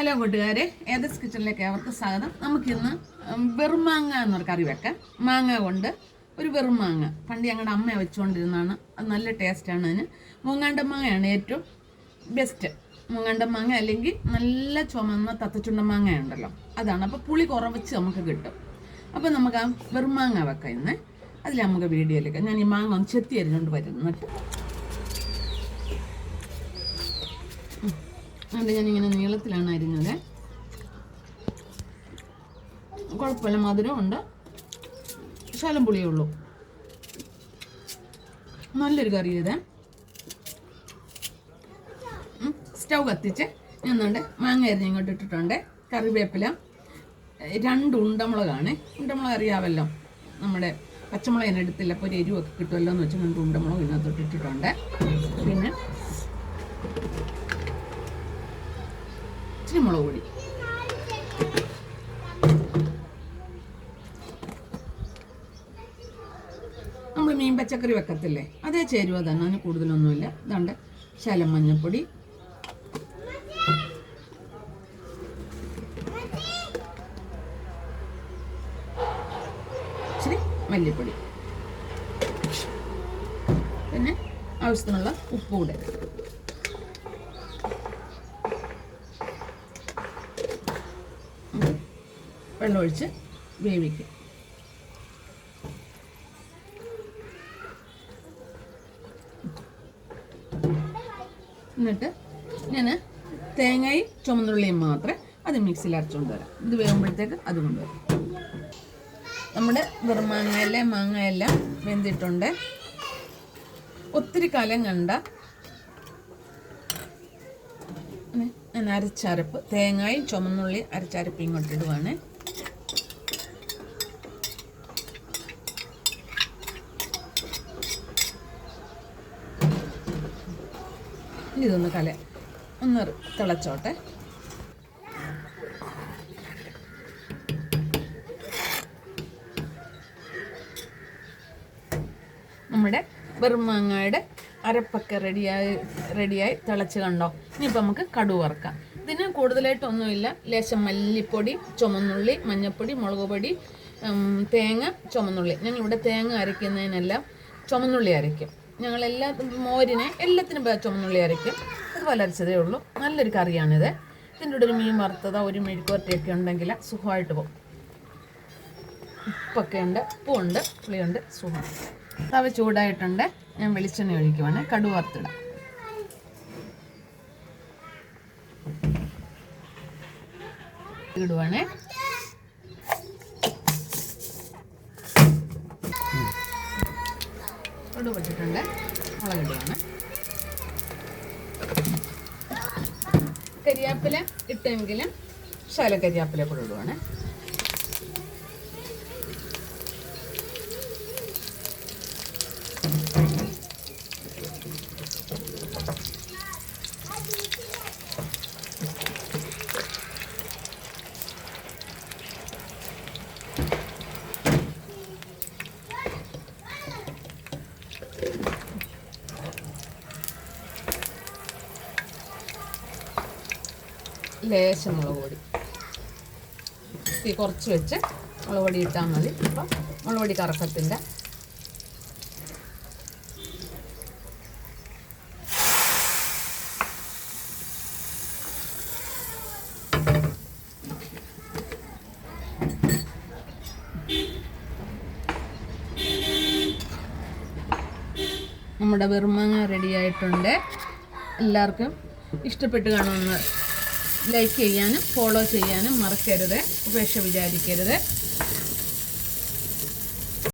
Hello കൂട്ടുകാരെ ഏതസ് കിച്ചണിലേക്ക് അവർക്ക് സ്വാഗതം. നമുക്കിന്ന് വെറുമാങ്ങ വെറും മാങ്ങ എന്നൊരു കറി വെക്കാം. മാങ്ങ കൊണ്ട് ഒരു വെറും മാങ്ങ. പണ്ട് ഞങ്ങളുടെ അമ്മ വെച്ചുകൊണ്ടിരുന്നതാണ്. അത് നല്ല ടേസ്റ്റാണ് അതിന്. മൂങ്ങാണ്ട മാങ്ങയാണ് ഏറ്റവും ബെസ്റ്റ് മൂങ്ങാണ്ട മാങ്ങ അല്ലെങ്കിൽ നല്ല ചുമന്ന തത്തച്ചുണ്ട മാങ്ങ ഉണ്ടല്ലോ അതാണ്. അപ്പോൾ പുളി കുറവച്ച് നമുക്ക് കിട്ടും. അപ്പോൾ നമുക്ക് ആ വെറും മാങ്ങ വെക്കാം ഇന്ന്. അതിൽ നമുക്ക് വീഡിയോയിലേക്ക് ഞാൻ ഈ മാങ്ങ ഒന്ന് ചെത്തി അരിഞ്ഞുകൊണ്ട് വരുന്നിട്ട് അതുകൊണ്ട് ഞാനിങ്ങനെ നീളത്തിലാണ് അരിഞ്ഞത്. കുഴപ്പമില്ല മധുരം ഉണ്ട്. ശലം പുളിയേ ഉള്ളൂ. നല്ലൊരു കറി ഇത്. സ്റ്റൗ കത്തിച്ച് ഞാൻ ദാണ്ടെ മാങ്ങ അരിഞ്ഞ് ഇങ്ങോട്ട് ഇട്ടിട്ടുണ്ട്. കറിവേപ്പില രണ്ട് ഉണ്ടമുളകാണ്. ഉണ്ടമുളക് അറിയാമല്ലോ നമ്മുടെ പച്ചമുളക് ഞാൻ എടുത്തില്ല അപ്പോൾ ഒരു എരിവൊക്കെ കിട്ടുമല്ലോ എന്ന് വെച്ച് രണ്ട് ഉണ്ടമുളക് ഇതിനകത്തോട്ട് ഇട്ടിട്ടുണ്ട്. പിന്നെ ഇച്ചിരി മുളക് പൊടി. നമ്മൾ മീൻ പച്ചക്കറി വെക്കത്തില്ലേ? അതേ ചേരുവ തന്നെ അതിന് കൂടുതലൊന്നുമില്ല. ഇതാണ്ട് ശലം മഞ്ഞപ്പൊടി ഇച്ചിരി മല്ലിപ്പൊടി. പിന്നെ ആവശ്യത്തിനുള്ള ഉപ്പ് കൂടെ വെള്ളമൊഴിച്ച് വേവിക്കും. എന്നിട്ട് ഞാൻ തേങ്ങയും ചുമന്നുള്ളിയും മാത്രമേ അത് മിക്സിയിൽ അരച്ചുകൊണ്ട് വരാം. ഇത് വേകുമ്പോഴത്തേക്ക് അത് കൊണ്ടുവരാം. നമ്മുടെ വെറും മാങ്ങയെല്ലാം വെന്തിട്ടുണ്ട്. ഒത്തിരി കാലം കണ്ട ഞാൻ അരച്ചരപ്പ് തേങ്ങയും ചുമന്നുള്ളി അരച്ചരപ്പ് ഇങ്ങോട്ട് ഇടുവാണ്. ഇതൊന്ന് കല. ഒന്ന് തിളച്ചോട്ടെ. നമ്മുടെ വെറും മാങ്ങയുടെ അരപ്പൊക്കെ റെഡിയായി റെഡിയായി തിളച്ച് കണ്ടോ? ഇനിയിപ്പോൾ നമുക്ക് കടു വറുക്കാം. ഇതിന് കൂടുതലായിട്ടൊന്നുമില്ല. ലേശം മല്ലിപ്പൊടി ചുമന്നുള്ളി മഞ്ഞൾപ്പൊടി മുളക് പൊടി തേങ്ങ ചുമന്നുള്ളി. ഞങ്ങളിവിടെ തേങ്ങ അരയ്ക്കുന്നതിനെല്ലാം ചുമന്നുള്ളി അരയ്ക്കും. ഞങ്ങളെല്ലാ മോരിനെ എല്ലാത്തിനും ചുമന്നുള്ളി അരയ്ക്കും. അതുപോലെ അരച്ചതേ ഉള്ളൂ. നല്ലൊരു കറിയാണിത്. ഇതിന്റെ കൂടെ ഒരു മീൻ വറുത്തതോ ഒരു മെഴുക്കുവരട്ടിയൊക്കെ ഉണ്ടെങ്കിൽ സുഖമായിട്ട് പോകും. ഉപ്പൊക്കെ ഉണ്ട് ഉപ്പുണ്ട് പുളിയുണ്ട് സുഖം തവ ചൂടായിട്ടുണ്ട്. ഞാൻ വെളിച്ചെണ്ണ ഒഴിക്കുവാണ്. കടു വറുത്തിടാം. ഇടുവാണേ. കടു വെച്ചിട്ടുണ്ട് മുളകിടുകയാണ് കരിയാപ്പില ഇട്ടെങ്കിലും ശാല കരിയാപ്പില കൂടെ ഇടുവാണ്. ലേശം മുളക് പൊടി. കുറച്ച് വെച്ച് മുളക് പൊടി ഇട്ടാൽ മതി. അപ്പം മുളക് പൊടി കറക്കത്തില്ല നമ്മുടെ വെറുമാങ്ങ റെഡിയായിട്ടുണ്ട് എല്ലാവർക്കും ഇഷ്ടപ്പെട്ട് കാണുമെന്ന് ലൈക്ക് ചെയ്യാനും ഫോളോ ചെയ്യാനും മറക്കരുത്. ഉപേക്ഷ വിചാരിക്കരുത്.